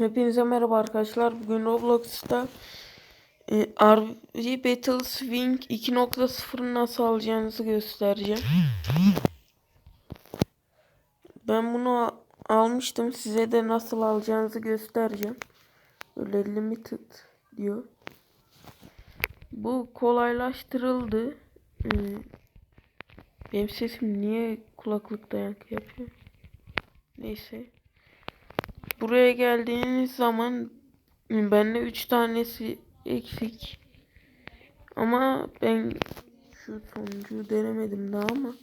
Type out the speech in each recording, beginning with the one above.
Hepinize merhaba arkadaşlar. Bugün Roblox'ta e, RV Battle Swing 2.0'ı nasıl alacağınızı göstereceğim. Ben bunu almıştım. Size de nasıl alacağınızı göstereceğim. Böyle limited diyor. Bu kolaylaştırıldı. E, benim sesim niye kulaklıkta yankı yapıyor? Neyse. Buraya geldiğiniz zaman bende 3 tanesi eksik. Ama ben şu sonuncuyu denemedim daha ama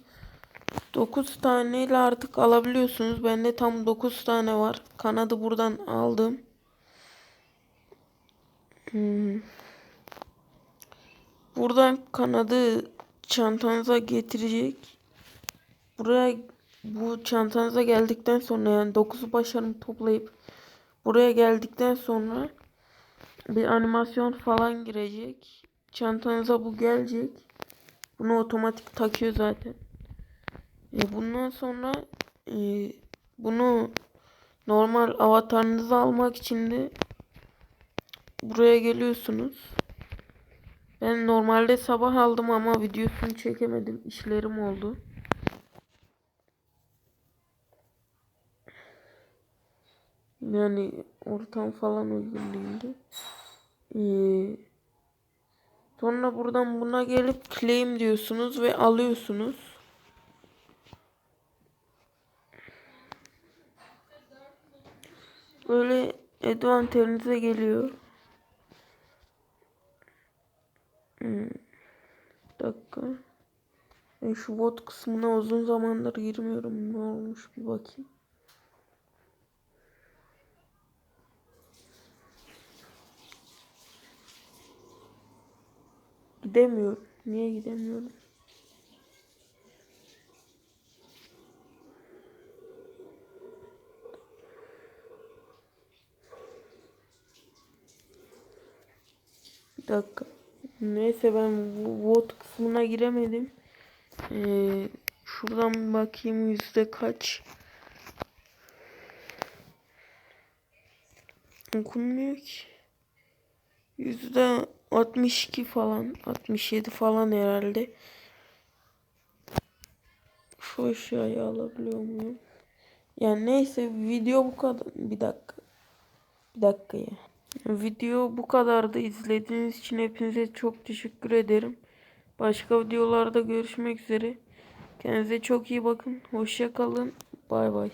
9 taneyle artık alabiliyorsunuz. Bende tam 9 tane var. Kanadı buradan aldım. Hmm. Buradan kanadı çantanıza getirecek. Buraya bu çantanıza geldikten sonra yani 9 başarımı toplayıp buraya geldikten sonra bir animasyon falan girecek. Çantanıza bu gelecek. Bunu otomatik takıyor zaten. E bundan sonra e, bunu normal avatarınızı almak için de buraya geliyorsunuz. Ben normalde sabah aldım ama videosunu çekemedim. İşlerim oldu. Yani ortam falan uygun değildi. Ee, sonra buradan buna gelip claim diyorsunuz ve alıyorsunuz. Böyle advanterinize geliyor. Hmm. Dakika. Ben şu bot kısmına uzun zamandır girmiyorum. Ne olmuş bir bakayım. Gidemiyorum. Niye gidemiyorum? Bir dakika. Neyse ben bot kısmına giremedim. Ee, şuradan bakayım yüzde kaç. Okunmuyor ki. Yüzde 62 falan 67 falan herhalde. Şu aşağıya alabiliyor muyum? Yani neyse video bu kadar. Bir dakika. Bir dakika ya. Video bu kadardı. İzlediğiniz için hepinize çok teşekkür ederim. Başka videolarda görüşmek üzere. Kendinize çok iyi bakın. Hoşça kalın. Bay bay.